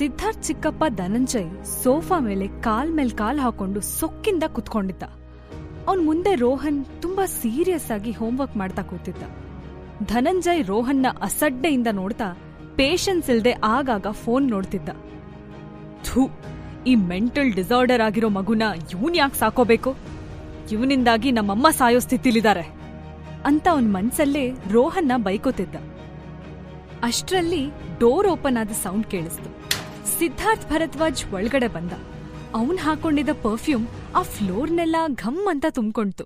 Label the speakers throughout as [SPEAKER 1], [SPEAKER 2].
[SPEAKER 1] ಸಿದ್ಧಾರ್ಥ್ ಚಿಕ್ಕಪ್ಪ ಧನಂಜಯ್ ಸೋಫಾ ಮೇಲೆ ಕಾಲ್ ಮೇಲೆ ಕಾಲ್ ಹಾಕೊಂಡು ಸೊಕ್ಕಿಂದ ಕುತ್ಕೊಂಡಿದ್ದ. ಅವನ್ ಮುಂದೆ ರೋಹನ್ ತುಂಬಾ ಸೀರಿಯಸ್ ಆಗಿ ಹೋಮ್ವರ್ಕ್ ಮಾಡ್ತಾ ಕೂತಿದ್ದ. ಧನಂಜಯ್ ರೋಹನ್ನ ಅಸಡ್ಡೆಯಿಂದ ನೋಡ್ತಾ ಪೇಷನ್ಸ್ ಇಲ್ದೆ ಆಗಾಗ ಫೋನ್ ನೋಡ್ತಿದ್ದ. ಥೂ, ಈ ಮೆಂಟಲ್ ಡಿಸಾರ್ಡರ್ ಆಗಿರೋ ಮಗುನ ಇವನ್ ಯಾಕೆ ಸಾಕೋಬೇಕು? ಇವನಿಂದಾಗಿ ನಮ್ಮಮ್ಮ ಸಾಯೋ ಸ್ಥಿತಿಲಿದ್ದಾರೆ ಅಂತ ಅವನ್ ಮನ್ಸಲ್ಲೇ ರೋಹನ್ನ ಬೈಕೋತಿದ್ದ. ಅಷ್ಟರಲ್ಲಿ ಡೋರ್ ಓಪನ್ ಆದ ಸೌಂಡ್ ಕೇಳಿಸ್ತು. ಸಿದ್ಧಾರ್ಥ್ ಭರದ್ವಾಜ್ ಒಳಗಡೆ ಬಂದ. ಅವನ್ ಹಾಕೊಂಡಿದ್ದ ಪರ್ಫ್ಯೂಮ್ ಆ ಫ್ಲೋರ್ನೆಲ್ಲ ಘಮ್ ಅಂತ ತುಂಬ್ಕೊಂಡ್ತು.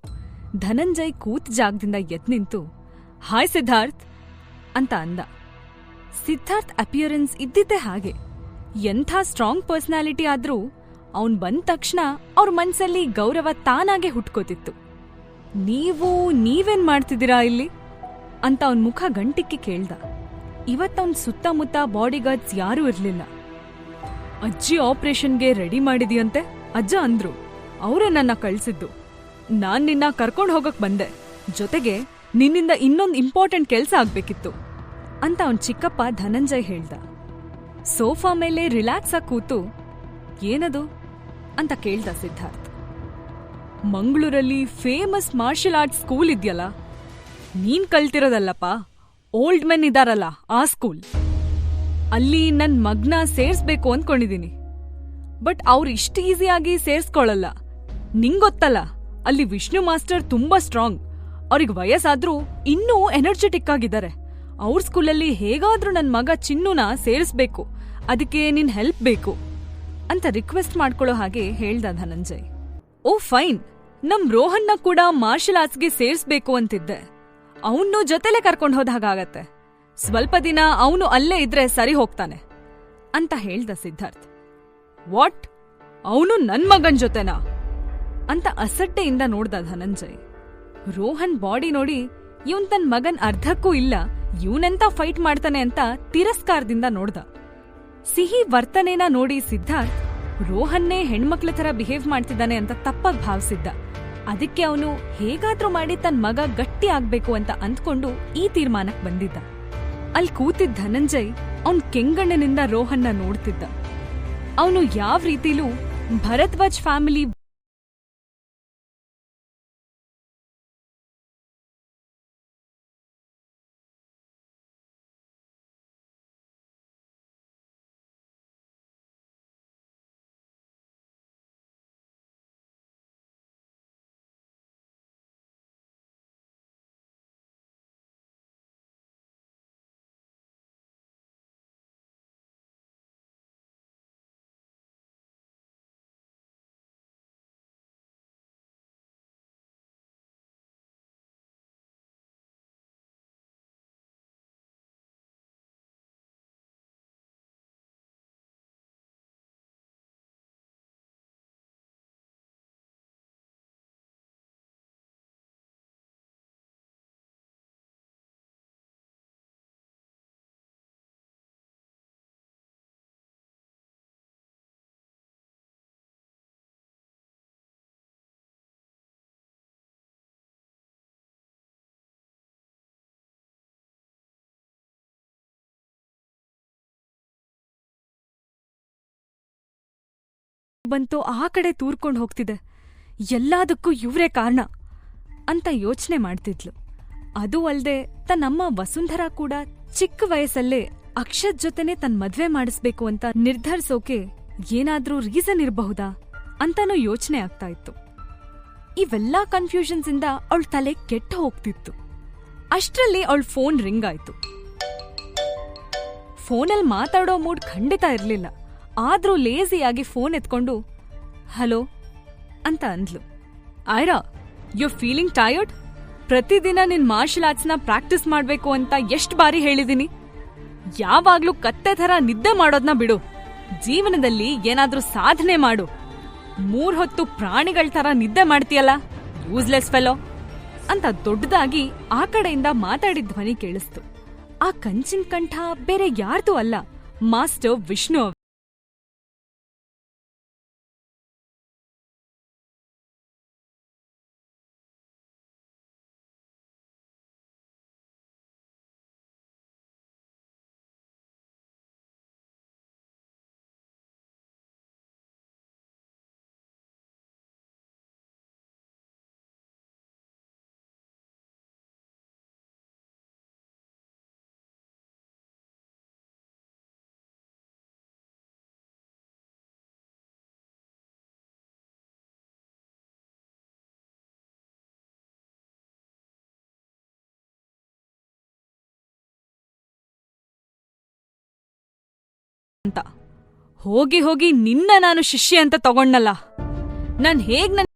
[SPEAKER 1] ಧನಂಜಯ್ ಕೂತ್ ಜಾಗದಿಂದ ಎದ್ ನಿಂತು ಹಾಯ್ ಸಿದ್ಧಾರ್ಥ್ ಅಂತ ಅಂದ. ಸಿದ್ಧಾರ್ಥ್ ಅಪಿಯರೆನ್ಸ್ ಇದ್ದಿದ್ದೇ ಹಾಗೆ. ಎಂಥ ಸ್ಟ್ರಾಂಗ್ ಪರ್ಸನಾಲಿಟಿ ಆದ್ರೂ ಅವನ್ ಬಂದ ತಕ್ಷಣ ಅವ್ರ ಮನ್ಸಲ್ಲಿ ಗೌರವ ತಾನಾಗೆ ಹುಟ್ಕೋತಿತ್ತು. ನೀವು ನೀವೇನ್ ಮಾಡ್ತಿದ್ದೀರಾ ಇಲ್ಲಿ? ಅಂತ ಅವನ್ ಮುಖ ಗಂಟಿಕ್ಕಿ ಕೇಳ್ದ. ಇವತ್ತವನ್ ಸುತ್ತಮುತ್ತ ಬಾಡಿಗಾರ್ಡ್ಸ್ ಯಾರೂ ಇರ್ಲಿಲ್ಲ. ಅಜ್ಜಿ ಆಪರೇಷನ್ಗೆ ರೆಡಿ ಮಾಡಿದೀಯಂತೆ? ಅಜ್ಜ ಅಂದ್ರು, ಅವರೇ ನನ್ನ ಕಳ್ಸಿದ್ದು. ನಾನ್ ನಿನ್ನ ಕರ್ಕೊಂಡು ಹೋಗಕ್ ಬಂದೆ. ಜೊತೆಗೆ ನಿನ್ನಿಂದ ಇನ್ನೊಂದು ಇಂಪಾರ್ಟೆಂಟ್ ಕೆಲಸ ಆಗ್ಬೇಕಿತ್ತು. ಅಂತ ಅವನ್ ಚಿಕ್ಕಪ್ಪ ಧನಂಜಯ್ ಹೇಳ್ದ. ಸೋಫಾ ಮೇಲೆ ರಿಲ್ಯಾಕ್ಸ್ ಆಗಿ ಕೂತು, ಏನದು? ಅಂತ ಕೇಳ್ದ ಸಿದ್ಧಾರ್ಥ್. ಮಂಗಳೂರಲ್ಲಿ ಫೇಮಸ್ ಮಾರ್ಷಲ್ ಆರ್ಟ್ಸ್ ಸ್ಕೂಲ್ ಇದೆಯಲ್ಲ? ನೀನ್ ಕಲ್ತಿರೋದಲ್ಲಪ್ಪ? ಓಲ್ಡ್ ಮೆನ್ ಇದಾರಲ್ಲ ಆ ಸ್ಕೂಲ್ ಅಲ್ಲಿ ನನ್ ಮಗ್ನ ಸೇರ್ಸ್ಬೇಕು ಅಂದ್ಕೊಂಡಿದೀನಿ ಬಟ್ ಅವ್ರು ಇಷ್ಟು ಈಸಿಯಾಗಿ ಸೇರ್ಸ್ಕೊಳಲ್ಲ. ನಿಂಗೊತ್ತಲ್ಲ. ಅಲ್ಲಿ ವಿಷ್ಣು ಮಾಸ್ಟರ್ ತುಂಬಾ ಸ್ಟ್ರಾಂಗ್. ಅವ್ರಿಗೆ ವಯಸ್ಸಾದ್ರೂ ಇನ್ನೂ ಎನರ್ಜೆಟಿಕ್ ಆಗಿದ್ದಾರೆ. ಅವ್ರ ಸ್ಕೂಲಲ್ಲಿ ಹೇಗಾದ್ರೂ ನನ್ ಮಗ ಚಿನ್ನುನ ಸೇರಿಸ್ಬೇಕು. ಅದಕ್ಕೆ ನಿನ್ ಹೆಲ್ಪ್ ಬೇಕು. ಅಂತ ರಿಕ್ವೆಸ್ಟ್ ಮಾಡ್ಕೊಳ್ಳೋ ಹಾಗೆ ಹೇಳ್ದ ಧನಂಜಯ್. ಓ ಫೈನ್. ನಮ್ ರೋಹನ್ನ ಕೂಡ ಮಾರ್ಷಲ್ ಆರ್ಟ್ಸ್ಗೆ ಸೇರ್ಸ್ಬೇಕು ಅಂತಿದ್ದೆ. ಅವನ್ನೂ ಜೊತೆಲೆ ಕರ್ಕೊಂಡು ಹೋದ ಹಾಗಾಗತ್ತೆ. ಸ್ವಲ್ಪ ದಿನ ಅವನು ಅಲ್ಲೇ ಇದ್ರೆ ಸರಿ ಹೋಗ್ತಾನೆ ಅಂತ ಹೇಳ್ದ ಸಿದ್ಧಾರ್ಥ್. ವಾಟ್? ಅವನು ನನ್ ಮಗನ್ ಜೊತೆನಾ? ಅಂತ ಅಸಡ್ಡೆಯಿಂದ ನೋಡ್ದ ಧನಂಜಯ್. ರೋಹನ್ ಬಾಡಿ ನೋಡಿ ಇವನ್ ತನ್ ಮಗನ್ ಅರ್ಧಕ್ಕೂ ಇಲ್ಲ, ಇವನೆಂತ ಫೈಟ್ ಮಾಡ್ತಾನೆ ಅಂತ ತಿರಸ್ಕಾರದಿಂದ ನೋಡ್ದ. ಸಿಹಿ ವರ್ತನೆನ ನೋಡಿ ಸಿದ್ಧಾರ್ಥ್ ರೋಹನ್ನೇ ಹೆಣ್ಮಕ್ಳ ತರ ಬಿಹೇವ್ ಮಾಡ್ತಿದ್ದಾನೆ ಅಂತ ತಪ್ಪಾಗಿ ಭಾವಿಸಿದ್ದ. ಅದಕ್ಕೆ ಅವನು ಹೇಗಾದ್ರೂ ಮಾಡಿ ತನ್ ಮಗ ಗಟ್ಟಿ ಆಗ್ಬೇಕು ಅಂತ ಅಂದ್ಕೊಂಡು ಈ ತೀರ್ಮಾನಕ್ ಬಂದಿದ್ದ. ಅಲ್ಲಿ ಕೂತಿದ್ದ ಧನಂಜಯ್ ಅವನ್ ಕೆಂಗಣ್ಣನಿಂದ ರೋಹನ್ನ ನೋಡ್ತಿದ್ದ. ಅವನು ಯಾವ ರೀತಿಲೂ ಭರದ್ವಾಜ್ ಫ್ಯಾಮಿಲಿ ಬಂತು ಆ ಕಡೆ ತೂರ್ಕೊಂಡು ಹೋಗ್ತಿದೆ. ಎಲ್ಲದಕ್ಕೂ ಇವ್ರೇ ಕಾರಣ ಅಂತ ಯೋಚನೆ ಮಾಡ್ತಿದ್ಲು. ಅದು ಅಲ್ದೆ ತನ್ನಮ್ಮ ವಸುಂಧರಾ ಕೂಡ ಚಿಕ್ಕ ವಯಸ್ಸಲ್ಲೇ ಅಕ್ಷತ್ ಜೊತೆನೆ ತನ್ ಮದ್ವೆ ಮಾಡಿಸ್ಬೇಕು ಅಂತ ನಿರ್ಧರಿಸೋಕೆ ಏನಾದ್ರೂ ರೀಸನ್ ಇರಬಹುದಾ ಅಂತಾನೂ ಯೋಚನೆ ಆಗ್ತಾ ಇತ್ತು. ಇವೆಲ್ಲಾ ಕನ್ಫ್ಯೂಷನ್ಸ್ ಇಂದ ಅವಳ ತಲೆ ಕೆಟ್ಟ ಹೋಗ್ತಿತ್ತು. ಅಷ್ಟರಲ್ಲಿ ಅವಳ ಫೋನ್ ರಿಂಗ್ ಆಯ್ತು. ಫೋನಲ್ಲಿ ಮಾತಾಡೋ ಮೂಡ್ ಖಂಡಿತ ಇರ್ಲಿಲ್ಲ. ಆದ್ರೂ ಲೇಸಿಯಾಗಿ ಫೋನ್ ಎತ್ಕೊಂಡು, ಹಲೋ, ಅಂತ ಅಂದ್ಲು. ಐರಾ ಯು ಫೀಲಿಂಗ್ ಟಯರ್ಡ್ ಪ್ರತಿದಿನ ನಿನ್ ಮಾರ್ಷಲ್ ಆರ್ಟ್ಸ್ನ ಪ್ರಾಕ್ಟೀಸ್ ಮಾಡ್ಬೇಕು ಅಂತ ಎಷ್ಟ್ ಬಾರಿ ಹೇಳಿದೀನಿ? ಯಾವಾಗ್ಲೂ ಕತ್ತೆ ಥರ ನಿದ್ದೆ ಮಾಡೋದ್ನ ಬಿಡು. ಜೀವನದಲ್ಲಿ ಏನಾದ್ರೂ ಸಾಧನೆ ಮಾಡು. ಮೂರ್ ಹೊತ್ತು ಪ್ರಾಣಿಗಳ ಥರ ನಿದ್ದೆ ಮಾಡ್ತೀಯಲ್ಲ ಯೂಸ್ಲೆಸ್ ಫೆಲೋ ಅಂತ ದೊಡ್ಡದಾಗಿ ಆ ಕಡೆಯಿಂದ ಮಾತಾಡಿದ ಧ್ವನಿ ಕೇಳಿಸ್ತು. ಆ ಕಂಚಿನ ಕಂಠ ಬೇರೆ ಯಾರ್ದೂ ಅಲ್ಲ, ಮಾಸ್ಟರ್ ವಿಷ್ಣು ಅಂತ. ಹೋಗಿ ಹೋಗಿ ನಿನ್ನ ನಾನು ಶಿಷ್ಯ ಅಂತ ತಗೊಂಡಲ್ಲ ನಾನು ಹೇಗ್ ನನ್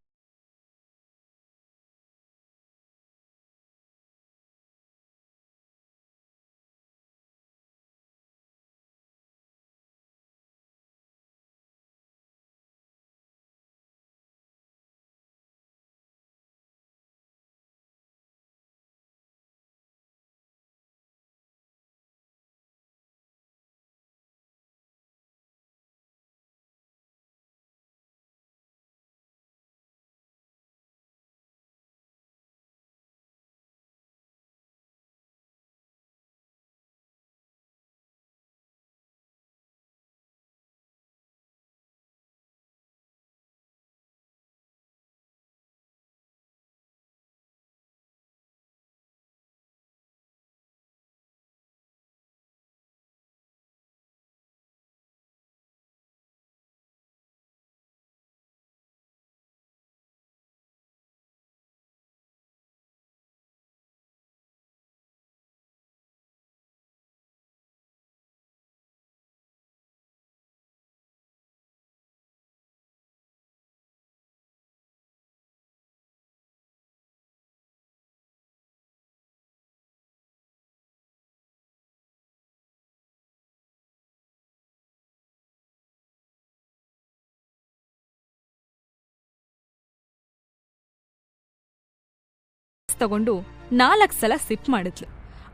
[SPEAKER 1] ತಗೊಂಡು ನಾಲ್ಕ್ ಸಲ ಸಿಪ್ ಮಾಡಿದ್ಲು.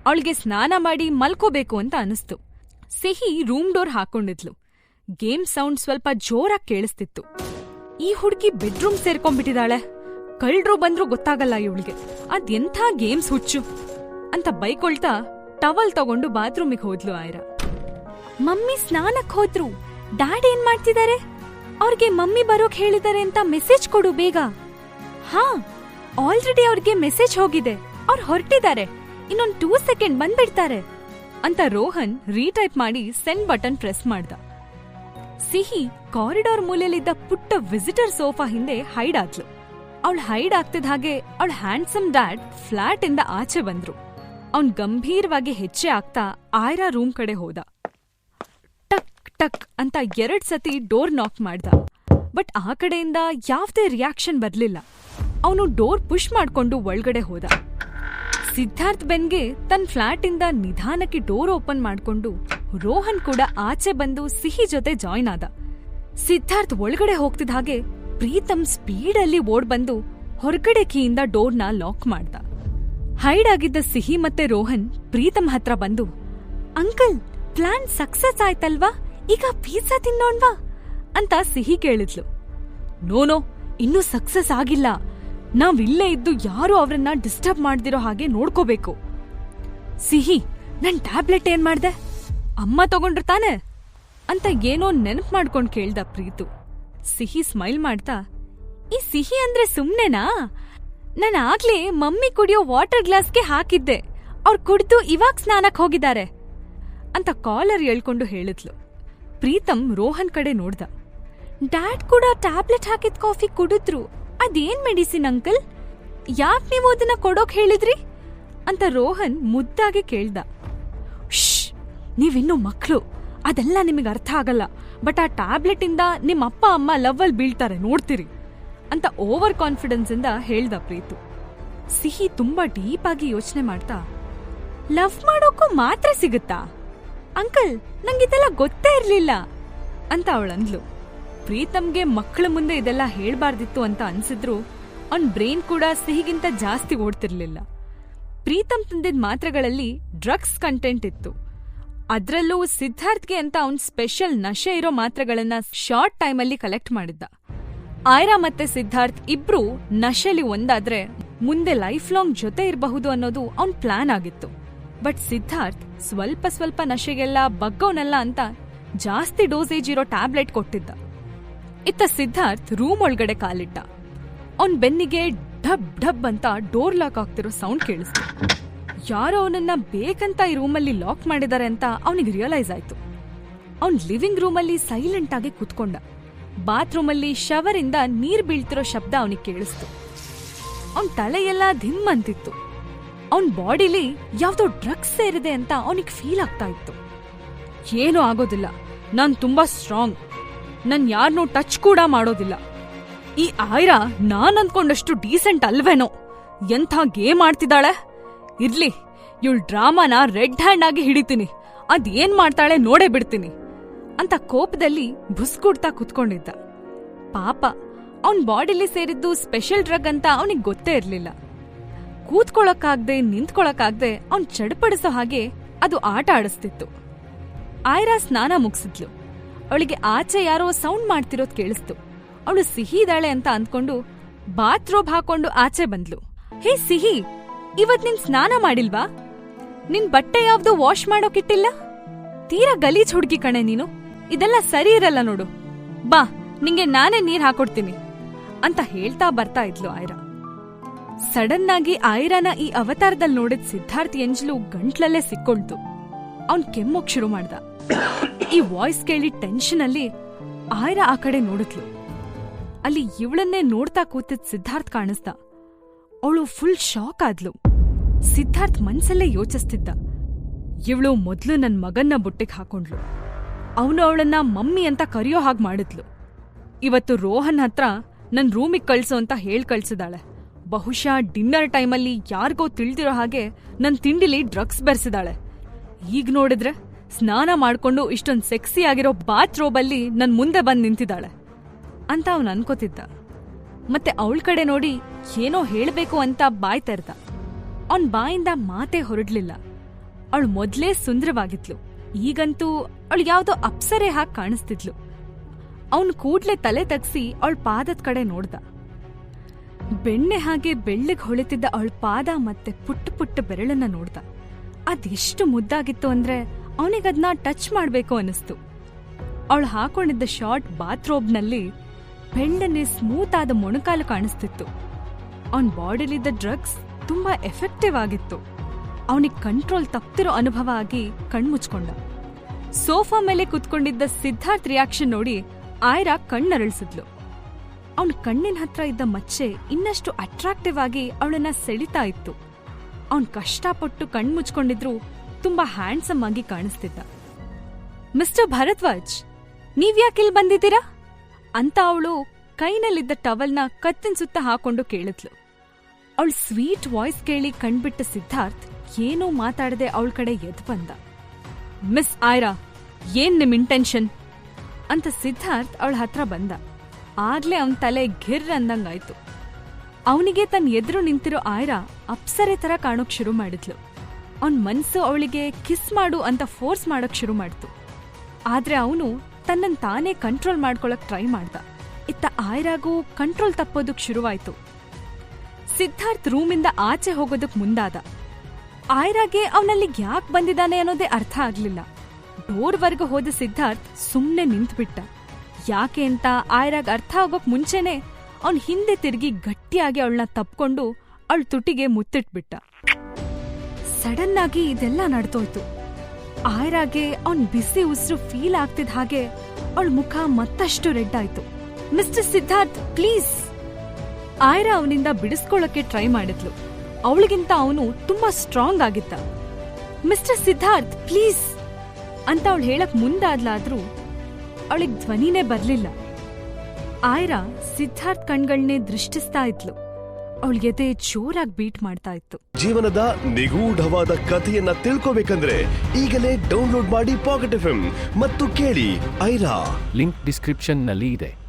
[SPEAKER 1] ಅವಳಿಗೆ ಸ್ನಾನ ಮಾಡಿ ಮಲ್ಕೋಬೇಕು ಅಂತ ಅನಿಸ್ತು ಸಿಹಿ ರೂಮ್ ಡೋರ್ ಹಾಕೊಂಡಿದ್ಲು. ಗೇಮ್ ಸೌಂಡ್ ಸ್ವಲ್ಪ ಜೋರಾಗಿ ಕೇಳಿಸ್ತಿತ್ತು. ಈ ಹುಡುಗಿ ಬೆಡ್ರೂಮ್ ಸೇರ್ಕೊಂಡ್ಬಿಟ್ಟಿದ್ದಾಳೆ ಕಳ್ರು ಬಂದ್ರೂ ಗೊತ್ತಾಗಲ್ಲ ಇವಳಿಗೆ. ಅದೆಂಥ ಗೇಮ್ಸ್ ಹುಚ್ಚು. ಅಂತ ಬೈಕೊಳ್ತಾ ಟವಲ್ ತಗೊಂಡು ಬಾತ್ರೂಮಿಗೆ ಹೋದ್ಲು ಆಯ್ರಾ. ಮಮ್ಮಿ ಸ್ನಾನಕ್ ಹೋದ್ರು. ಡ್ಯಾಡ್ ಏನ್ ಮಾಡ್ತಿದ್ದಾರೆ ಅವ್ರಿಗೆ ಮಮ್ಮಿ ಬರೋಕ್ ಹೇಳಿದ್ದಾರೆ ಅಂತ ಮೆಸೇಜ್ ಕೊಡು ಬೇಗ. ಹಾ. ಆಲ್ರೆಡಿ ಅವ್ರಿಗೆ ಮೆಸೇಜ್ ಹೋಗಿದೆ. ಅವ್ರು ಹೊರಟಿದ್ದಾರೆ. ಇನ್ನೊಂದು ಟೂ ಸೆಕೆಂಡ್ ಬಂದ್ಬಿಡ್ತಾರೆ. ಅಂತ ರೋಹನ್ ರೀಟೈಪ್ ಮಾಡಿ ಸೆಂಡ್ ಬಟನ್ ಪ್ರೆಸ್ ಮಾಡ್ದ. ಸಿಹಿ ಕಾರಿಡಾರ್ ಮೂಲೆಯಲ್ಲಿದ್ದ ಪುಟ್ಟ ವಿಸಿಟರ್ ಸೋಫಾ ಹಿಂದೆ ಹೈಡ್ ಆದ್ಲು. ಅವಳು ಹೈಡ್ ಆಗ್ತಿದ್ದ ಹಾಗೆ ಅವಳ ಹ್ಯಾಂಡ್ಸಮ್ ಡ್ಯಾಡ್ ಫ್ಲಾಟ್ ಇಂದ ಆಚೆ ಬಂದ್ರು. ಅವ್ನ್ ಗಂಭೀರವಾಗಿ ಹೆಚ್ಚೆ ಆಗ್ತಾ ಆಯ್ರಾ ರೂಮ್ ಕಡೆ ಹೋದ. ಟಕ್ ಟಕ್ ಅಂತ ಎರಡ್ ಸತಿ ಡೋರ್ ನಾಕ್ ಮಾಡ್ದ. ಬಟ್ ಆ ಕಡೆಯಿಂದ ಯಾವ್ದೇ ರಿಯಾಕ್ಷನ್ ಬರ್ಲಿಲ್ಲ. ಅವನು ಡೋರ್ ಪುಷ್ ಮಾಡ್ಕೊಂಡು ಒಳಗಡೆ ಹೋದ. ಸಿದ್ಧಾರ್ಥ್ ಬೆನ್ಗೆ ತನ್ನ ಫ್ಲಾಟಿಂದ ನಿಧಾನಕ್ಕೆ ಡೋರ್ ಓಪನ್ ಮಾಡ್ಕೊಂಡು ರೋಹನ್ ಕೂಡ ಆಚೆ ಬಂದು ಸಿಹಿ ಜೊತೆ ಜಾಯ್ನ್ ಆದ. ಸಿದ್ಧಾರ್ಥ್ ಒಳಗಡೆ ಹೋಗ್ತಿದ್ದ ಹಾಗೆ ಪ್ರೀತಮ್ ಸ್ಪೀಡಲ್ಲಿ ಓಡ್ ಬಂದು ಹೊರಗಡೆ ಕೀಯಿಂದ ಡೋರ್ನ ಲಾಕ್ ಮಾಡ್ದ. ಹೈಡ್ ಆಗಿದ್ದ ಸಿಹಿ ಮತ್ತೆ ರೋಹನ್ ಪ್ರೀತಮ್ ಹತ್ರ ಬಂದು, ಅಂಕಲ್ ಪ್ಲಾನ್ ಸಕ್ಸಸ್ ಆಯ್ತಲ್ವಾ? ಈಗ ಪಿಜ್ಜಾ ತಿನ್ನೋಣ್ವಾ? ಅಂತ ಸಿಹಿ ಕೇಳಿದ್ಲು. ನೋನೋ, ಇನ್ನೂ ಸಕ್ಸಸ್ ಆಗಿಲ್ಲ. ನಾವಿಲ್ಲೇ ಇದ್ದು ಯಾರು ಅವ್ರನ್ನ ಡಿಸ್ಟರ್ಬ್ ಮಾಡ್ದಿರೋ ಹಾಗೆ ನೋಡ್ಕೋಬೇಕು. ಸಿಹಿ, ನನ್ ಟ್ಯಾಬ್ಲೆಟ್ ಏನ್ ಮಾಡ್ದೆ? ಅಮ್ಮ ತಗೊಂಡ್ರು ತಾನೆ? ಅಂತ ಏನೋ ನೆನಪ್ ಮಾಡ್ಕೊಂಡ್ ಕೇಳ್ದ ಪ್ರೀತು. ಸಿಹಿ ಸ್ಮೈಲ್ ಮಾಡ್ತಾ, ಈ ಸಿಹಿ ಅಂದ್ರೆ ಸುಮ್ನೆನಾ? ನಾನು ಆಗ್ಲೇ ಮಮ್ಮಿ ಕುಡಿಯೋ ವಾಟರ್ ಗ್ಲಾಸ್ಗೆ ಹಾಕಿದ್ದೆ. ಅವ್ರು ಕುಡಿದು ಇವಾಗ ಸ್ನಾನಕ್ ಹೋಗಿದ್ದಾರೆ. ಅಂತ ಕಾಲರ್ ಹೇಳ್ಕೊಂಡು ಹೇಳಿದ್ಲು. ಪ್ರೀತಮ್ ರೋಹನ್ ಕಡೆ ನೋಡ್ದ. ಡ್ಯಾಡ್ ಕೂಡ ಟ್ಯಾಬ್ಲೆಟ್ ಹಾಕಿದ ಕಾಫಿ ಕುಡಿದ್ರು. ಅದೇನ್ ಮೆಡಿಸಿನ್ ಅಂಕಲ್ ಯಾಕೆ ನೀವು ಅದನ್ನ ಕೊಡೋಕ್ ಹೇಳಿದ್ರಿ? ಅಂತ ರೋಹನ್ ಮುದ್ದಾಗಿ ಕೇಳ್ದ. ಶ್ ನೀವಿನ್ನೂ ಮಕ್ಳು. ಅದೆಲ್ಲ ನಿಮಗೆ ಅರ್ಥ ಆಗಲ್ಲ. ಬಟ್ ಆ ಟ್ಯಾಬ್ಲೆಟ್ ಇಂದ ನಿಮ್ಮ ಅಪ್ಪ, ಅಮ್ಮ ಲವ್ವಲ್ ಬೀಳ್ತಾರೆ, ನೋಡ್ತೀರಿ. ಅಂತ ಓವರ್ ಕಾನ್ಫಿಡೆನ್ಸ್ ಇಂದ ಹೇಳ್ದ ಪ್ರೀತು. ಸಿಹಿ ತುಂಬಾ ಡೀಪ್ ಆಗಿ ಯೋಚನೆ ಮಾಡ್ತಾ ಲವ್ ಮಾಡೋಕ್ಕೂ ಮಾತ್ರ ಸಿಗುತ್ತಾ? ಅಂಕಲ್ ನಂಗಿದೆಲ್ಲ ಗೊತ್ತೇ ಇರಲಿಲ್ಲ. ಅಂತ ಅವಳಂದ್ಲು. ಪ್ರೀತಮ್ಗೆ ಮಕ್ಕಳ ಮುಂದೆ ಇದೆಲ್ಲ ಹೇಳ್ಬಾರ್ದಿತ್ತು ಅಂತ ಅನ್ಸಿದ್ರು ಅವನ್ ಬ್ರೈನ್ ಕೂಡ ಸಿಹಿಗಿಂತ ಜಾಸ್ತಿ ಓಡ್ತಿರ್ಲಿಲ್ಲ. ಪ್ರೀತಮ್ ತಂದಿದ್ದ ಮಾತ್ರೆಗಳಲ್ಲಿ ಡ್ರಗ್ಸ್ ಕಂಟೆಂಟ್ ಇತ್ತು. ಅದ್ರಲ್ಲೂ ಸಿದ್ಧಾರ್ಥ್ಗೆ ಅಂತ ಅವ್ನ್ ಸ್ಪೆಷಲ್ ನಶೆ ಇರೋ ಮಾತ್ರೆಗಳನ್ನ ಶಾರ್ಟ್ ಟೈಮಲ್ಲಿ ಕಲೆಕ್ಟ್ ಮಾಡಿದ್ದ. ಆಯ್ರಾ ಮತ್ತೆ ಸಿದ್ಧಾರ್ಥ್ ಇಬ್ರು ನಶೆಲಿ ಒಂದಾದ್ರೆ ಮುಂದೆ ಲೈಫ್ ಲಾಂಗ್ ಜೊತೆ ಇರಬಹುದು ಅನ್ನೋದು ಅವ್ನ್ ಪ್ಲಾನ್ ಆಗಿತ್ತು. ಬಟ್ ಸಿದ್ಧಾರ್ಥ್ ಸ್ವಲ್ಪ ಸ್ವಲ್ಪ ನಶೆಗೆಲ್ಲ ಬಗ್ಗೋನಲ್ಲ ಅಂತ ಜಾಸ್ತಿ ಡೋಸೇಜ್ ಇರೋ ಟ್ಯಾಬ್ಲೆಟ್ ಕೊಟ್ಟಿದ್ದ. ಇತ್ತ ಸಿದ್ಧಾರ್ಥ್ ರೂಮ್ ಒಳಗಡೆ ಕಾಲಿಟ್ಟ. ಅವನ್ ಬೆನ್ನಿಗೆ ಢಬ್ ಢಬ್ ಅಂತ ಡೋರ್ ಲಾಕ್ ಆಗ್ತಿರೋ ಸೌಂಡ್ ಕೇಳಿಸ್ತು. ಯಾರೋ ಅವನನ್ನ ಬೇಕಂತ ಈ ರೂಮಲ್ಲಿ ಲಾಕ್ ಮಾಡಿದ್ದಾರೆ ಅಂತ ಅವನಿಗೆ ರಿಯಲೈಸ್ ಆಯ್ತು. ಅವನ್ ಲಿವಿಂಗ್ ರೂಮಲ್ಲಿ ಸೈಲೆಂಟ್ ಆಗಿ ಕುತ್ಕೊಂಡ. ಬಾತ್ರೂಮಲ್ಲಿ ಶವರಿಂದ ನೀರ್ ಬೀಳ್ತಿರೋ ಶಬ್ದ ಅವನಿಗೆ ಕೇಳಿಸ್ತು. ಅವನ್ ತಲೆಯೆಲ್ಲ ಧಿಮ್ ಅಂತಿತ್ತು. ಅವನ್ ಬಾಡಿಲಿ ಯಾವ್ದೋ ಡ್ರಗ್ಸ್ ಸೇರಿದೆ ಅಂತ ಅವನಿಗೆ ಫೀಲ್ ಆಗ್ತಾ ಇತ್ತು. ಏನೂ ಆಗೋದಿಲ್ಲ. ನಾನು ತುಂಬಾ ಸ್ಟ್ರಾಂಗ್ ನನ್ ಯಾರನ್ನೂ ಟಚ್ ಕೂಡ ಮಾಡೋದಿಲ್ಲ. ಈ ಆಯ್ರಾ ನಾನ್ ಅಂದ್ಕೊಂಡಷ್ಟು ಡೀಸೆಂಟ್ ಅಲ್ವೇನೋ? ಎಂಥ ಗೇಮ್ ಆಡ್ತಿದ್ದಾಳೆ? ಇರ್ಲಿ, ಇವಳ ಡ್ರಾಮಾನ ರೆಡ್ ಹ್ಯಾಂಡ್ ಆಗಿ ಹಿಡಿತೀನಿ. ಅದೇನ್ ಮಾಡ್ತಾಳೆ ನೋಡೇ ಬಿಡ್ತೀನಿ. ಅಂತ ಕೋಪದಲ್ಲಿ ಬುಸ್ಕುಡ್ತಾ ಕುತ್ಕೊಂಡಿದ್ದ. ಪಾಪ, ಅವನ್ ಬಾಡಿಲಿ ಸೇರಿದ್ದು ಸ್ಪೆಷಲ್ ಡ್ರಗ್ ಅಂತ ಅವನಿಗೆ ಗೊತ್ತೇ ಇರಲಿಲ್ಲ. ಕೂತ್ಕೊಳಕಾಗ್ದೆ ನಿಂತ್ಕೊಳಕಾಗ್ದೆ ಅವನ್ ಚಡಪಡಿಸೋ ಹಾಗೆ ಅದು ಆಟ ಆಡಿಸ್ತಿತ್ತು. ಆಯ್ರಾ ಸ್ನಾನ ಮುಗಿಸಿದ್ಲು. ಅವಳಿಗೆ ಆಚೆ ಯಾರೋ ಸೌಂಡ್ ಮಾಡ್ತಿರೋದ್ ಕೇಳಿಸ್ತು. ಅವಳು ಸಿಹಿ ಇದ್ದಾಳೆ ಅಂತ ಅಂದ್ಕೊಂಡು ಬಾತ್ರೂಬ್ ಹಾಕೊಂಡು ಆಚೆ ಬಂದ್ಲು. ಹೇ ಸಿಹಿ, ಇವತ್ ನಿನ್ ಸ್ನಾನ ಮಾಡಿಲ್ವಾ? ನಿನ್ ಬಟ್ಟೆ ಯಾವ್ದು ವಾಶ್ ಮಾಡೋಕಿಟ್ಟಿಲ್ಲ ತೀರಾ ಗಲೀಜ್ ಹುಡ್ಗಿ ಕಣೆ ನೀನು. ಇದೆಲ್ಲ ಸರಿ ಇರಲ್ಲ ನೋಡು. ಬಾ, ನಿಂಗೆ ನಾನೇ ನೀರ್ ಹಾಕೊಡ್ತೀನಿ ಅಂತ ಹೇಳ್ತಾ ಬರ್ತಾ ಇದ್ಲು ಆಯ್ರಾ. ಸಡನ್ ಆಗಿ ಆಯ್ರಾನ ಈ ಅವತಾರದಲ್ಲಿ ನೋಡಿದ ಸಿದ್ಧಾರ್ಥ್ ಎಂಜ್ಲು ಗಂಟ್ಲಲ್ಲೇ ಸಿಕ್ಕೊಳ್ತು. ಅವನ್ ಕೆಮ್ಮೋಕ್ ಶುರು ಮಾಡ್ದ. ಈ ವಾಯ್ಸ್ ಕೇಳಿ ಟೆನ್ಷನ್ ಅಲ್ಲಿ ಆಯ್ರಾ ಆ ಕಡೆ ನೋಡಿದ್ಲು. ಅಲ್ಲಿ ಇವಳನ್ನೇ ನೋಡ್ತಾ ಕೂತಿದ್ ಸಿದ್ಧಾರ್ಥ್ ಕಾಣಿಸ್ದ. ಅವಳು ಫುಲ್ ಶಾಕ್ ಆದ್ಲು. ಸಿದ್ಧಾರ್ಥ್ ಮನ್ಸಲ್ಲೇ ಯೋಚಿಸ್ತಿದ್ದ. ಇವಳು ಮೊದ್ಲು ನನ್ ಮಗನ್ನ ಬುಟ್ಟಿಗೆ ಹಾಕೊಂಡ್ಲು ಅವನು ಅವಳನ್ನ ಮಮ್ಮಿ ಅಂತ ಕರೆಯೋ ಹಾಗೆ ಮಾಡಿದ್ಲು. ಇವತ್ತು ರೋಹನ್ ಹತ್ರ ನನ್ ರೂಮಿಗೆ ಕಳ್ಸು ಅಂತ ಹೇಳ್ ಕಳ್ಸಿದಾಳೆ. ಬಹುಶಃ ಡಿನ್ನರ್ ಟೈಮಲ್ಲಿ ಯಾರಿಗೋ ತಿಳಿದಿರೋ ಹಾಗೆ ನನ್ ತಿಂಡಿಲಿ ಡ್ರಗ್ಸ್ ಬೆರೆಸಿದಾಳೆ. ಈಗ ನೋಡಿದ್ರೆ ಸ್ನಾನ ಮಾಡ್ಕೊಂಡು ಇಷ್ಟೊಂದ್ ಸೆಕ್ಸಿ ಆಗಿರೋ ಬಾತ್ ರೋಬಲ್ಲಿ ನನ್ ಮುಂದೆ ಬಂದ್ ನಿಂತಿದ್ದಾಳೆ ಅಂತ ಅವನು ಅನ್ಕೋತಿದ್ದ. ಮತ್ತೆ ಅವಳ ಕಡೆ ನೋಡಿ ಏನೋ ಹೇಳಬೇಕು ಅಂತ ಬಾಯ್ ತೆರೆದ ಅವನ್ ಬಾಯಿಂದ ಮಾತೇ ಹೊರಡ್ಲಿಲ್ಲ. ಅವಳು ಮೊದ್ಲೇ ಸುಂದರವಾಗಿದ್ಲು. ಈಗಂತೂ ಅವಳು ಯಾವ್ದೋ ಅಪ್ಸರೆ ಹಾಗೆ ಕಾಣಿಸ್ತಿದ್ಲು. ಅವನ್ ಕೂಡ್ಲೆ ತಲೆ ತಗ್ಸಿ ಅವಳ ಪಾದದ ಕಡೆ ನೋಡ್ದ. ಬೆಣ್ಣೆ ಹಾಗೆ ಬೆಳ್ಳಗ್ ಹೊಳಿತಿದ್ದ ಅವಳ ಪಾದ ಮತ್ತೆ ಪುಟ್ಟ ಪುಟ್ಟ ಬೆರಳನ್ನ ನೋಡ್ದ. ಅದೆಷ್ಟು ಮುದ್ದಾಗಿತ್ತು ಅಂದ್ರೆ ಅವನಿಗದ್ನ ಟಚ್ ಮಾಡಬೇಕು ಅನಿಸ್ತು ಅವಳು ಹಾಕೊಂಡಿದ್ದ ಶಾರ್ಟ್ ಬಾತ್ರೋಬ್ನಲ್ಲಿ ಬೆಂಡನೆ ಸ್ಮೂತ್ ಆದ ಮೊಣಕಾಲು ಕಾಣಿಸ್ತಿತ್ತು. ಅವನ್ ಬಾಡಿಲಿದ್ದ ಡ್ರಗ್ಸ್ ತುಂಬಾ ಎಫೆಕ್ಟಿವ್ ಆಗಿತ್ತು. ಅವನಿಗೆ ಕಂಟ್ರೋಲ್ ತಪ್ತಿರೋ ಅನುಭವ ಆಗಿ ಕಣ್ಮುಚ್ಕೊಂಡ ಸೋಫಾ ಮೇಲೆ ಕುತ್ಕೊಂಡಿದ್ದ ಸಿದ್ಧಾರ್ಥ್ ರಿಯಾಕ್ಷನ್ ನೋಡಿ ಆಯ್ರಾ ಕಣ್ಣರಳಿಸಿದ್ಲು ಅವನ ಕಣ್ಣಿನ ಹತ್ರ ಇದ್ದ ಮಚ್ಚೆ ಇನ್ನಷ್ಟು ಅಟ್ರಾಕ್ಟಿವ್ ಆಗಿ ಅವಳನ್ನ ಸೆಳಿತಾ ಇತ್ತು. ಅವನ್ ಕಷ್ಟಪಟ್ಟು ಕಣ್ಮುಚ್ಕೊಂಡಿದ್ರು ತುಂಬಾ ಹ್ಯಾಂಡ್ಸಮ್ ಆಗಿ ಕಾಣಿಸ್ತಿದ್ದ. ಮಿಸ್ಟರ್ ಭರದ್ವಾಜ್ ಇಲ್ಲಿ ಬಂದಿದ್ದೀರಾ? ಅಂತ ಅವಳು ಕೈನಲ್ಲಿದ್ದ ಟವಲ್ನ ಕತ್ತಿನ ಸುತ್ತ ಹಾಕೊಂಡು ಕೇಳಿದ್ಲು. ಅವಳು ಸ್ವೀಟ್ ವಾಯ್ಸ್ ಕೇಳಿ ಕಣ್ಬಿಟ್ಟ ಸಿದ್ಧಾರ್ಥ್ ಏನೂ ಮಾತಾಡದೆ ಅವಳ ಕಡೆ ಎದ್ ಬಂದ. ಮಿಸ್ ಆಯ್ರಾ ಏನ್ ನಿಮ್ ಇಂಟೆನ್ಷನ್ ಅಂತ ಸಿದ್ಧಾರ್ಥ್ ಅವಳ ಹತ್ರ ಬಂದ. ಆಗ್ಲೇ ಅವನ್ ತಲೆ ಘಿರ್ ಅಂದಂಗಾಯ್ತು. ಅವನಿಗೆ ತನ್ನ ಎದುರು ನಿಂತಿರೋ ಆಯ್ರಾ ಅಪ್ಸರೆ ತರ ಕಾಣೋಕ್ ಶುರು ಮಾಡಿದ್ಲು. ಅವನ್ ಮನಸ್ಸು ಅವಳಿಗೆ ಕಿಸ್ ಮಾಡು ಅಂತ ಫೋರ್ಸ್ ಮಾಡಕ್ ಶುರು ಮಾಡ್ತು. ಆದ್ರೆ ಅವನು ತನ್ನನ್ ತಾನೇ ಕಂಟ್ರೋಲ್ ಮಾಡ್ಕೊಳಕ್ ಟ್ರೈ ಮಾಡ್ದ. ಇತ್ತ ಆಯ್ರಾಗೂ ಕಂಟ್ರೋಲ್ ತಪ್ಪೋದಕ್ ಶುರುವಾಯ್ತು. ಸಿದ್ಧಾರ್ಥ್ ರೂಮಿಂದ ಆಚೆ ಹೋಗೋದಕ್ ಮುಂದಾದ. ಆಯ್ರಾಗೆ ಅವನಲ್ಲಿ ಯಾಕೆ ಬಂದಿದ್ದಾನೆ ಅನ್ನೋದೇ ಅರ್ಥ ಆಗ್ಲಿಲ್ಲ. ಡೋರ್ವರೆಗೂ ಹೋದ ಸಿದ್ಧಾರ್ಥ್ ಸುಮ್ನೆ ನಿಂತ್ಬಿಟ್ಟ. ಯಾಕೆ ಅಂತ ಆಯ್ರಾಗ್ ಅರ್ಥ ಆಗೋಕ್ ಮುಂಚೆನೆ ಅವನ್ ಹಿಂದೆ ತಿರುಗಿ ಗಟ್ಟಿಯಾಗಿ ಅವಳನ್ನ ತಪ್ಕೊಂಡು ಅವಳ ತುಟಿಗೆ ಮುತ್ತಿಟ್ಬಿಟ್ಟ. ಸಡನ್ ಆಗಿ ಇದೆಲ್ಲ ನಡ್ದೋಯ್ತು. ಆಯ್ರಾಗೆ ಅವನ್ ಬಿಸಿ ಉಸಿರು ಫೀಲ್ ಆಗ್ತಿದ್ ಹಾಗೆ ಅವಳ ಮುಖ ಮತ್ತಷ್ಟು ರೆಡ್ ಆಯ್ತು ಮಿಸ್ಟರ್ ಸಿದ್ಧಾರ್ಥ್, ಪ್ಲೀಸ್! ಆಯ್ರಾ ಅವನಿಂದ ಬಿಡಿಸ್ಕೊಳ್ಳೋಕೆ ಟ್ರೈ ಮಾಡಿದ್ಲು. ಅವಳಿಗಿಂತ ಅವನು ತುಂಬಾ ಸ್ಟ್ರಾಂಗ್ ಆಗಿದ್ದ. Mister Siddharth, please! ಅಂತ ಅವಳು ಹೇಳಕ್ ಮುಂದಾದ್ಲಾದ್ರೂ ಅವಳಿಗೆ ಧ್ವನಿನೇ ಬರ್ಲಿಲ್ಲ. ಆಯ್ರಾ ಸಿದ್ಧಾರ್ಥ್ ಕಣ್ಗಳನ್ನೇ ದೃಷ್ಟಿಸ್ತಾ ಇದ್ಲು. ಅವಳ ಎದೆ ಜೋರಾಗಿ ಬೀಟ್ ಮಾಡ್ತಾ ಇತ್ತು.
[SPEAKER 2] ಜೀವನದ ನಿಗೂಢವಾದ ಕಥೆಯನ್ನ ತಿಳ್ಕೋಬೇಕಂದ್ರೆ ಈಗಲೇ ಡೌನ್ಲೋಡ್ ಮಾಡಿ ಪಾಕೆಟ್ ಎಫ್ ಮತ್ತು ಕೇಳಿ ಐರಾ.
[SPEAKER 3] ಲಿಂಕ್ ಡಿಸ್ಕ್ರಿಪ್ಷನ್ನಲ್ಲಿ ಇದೆ.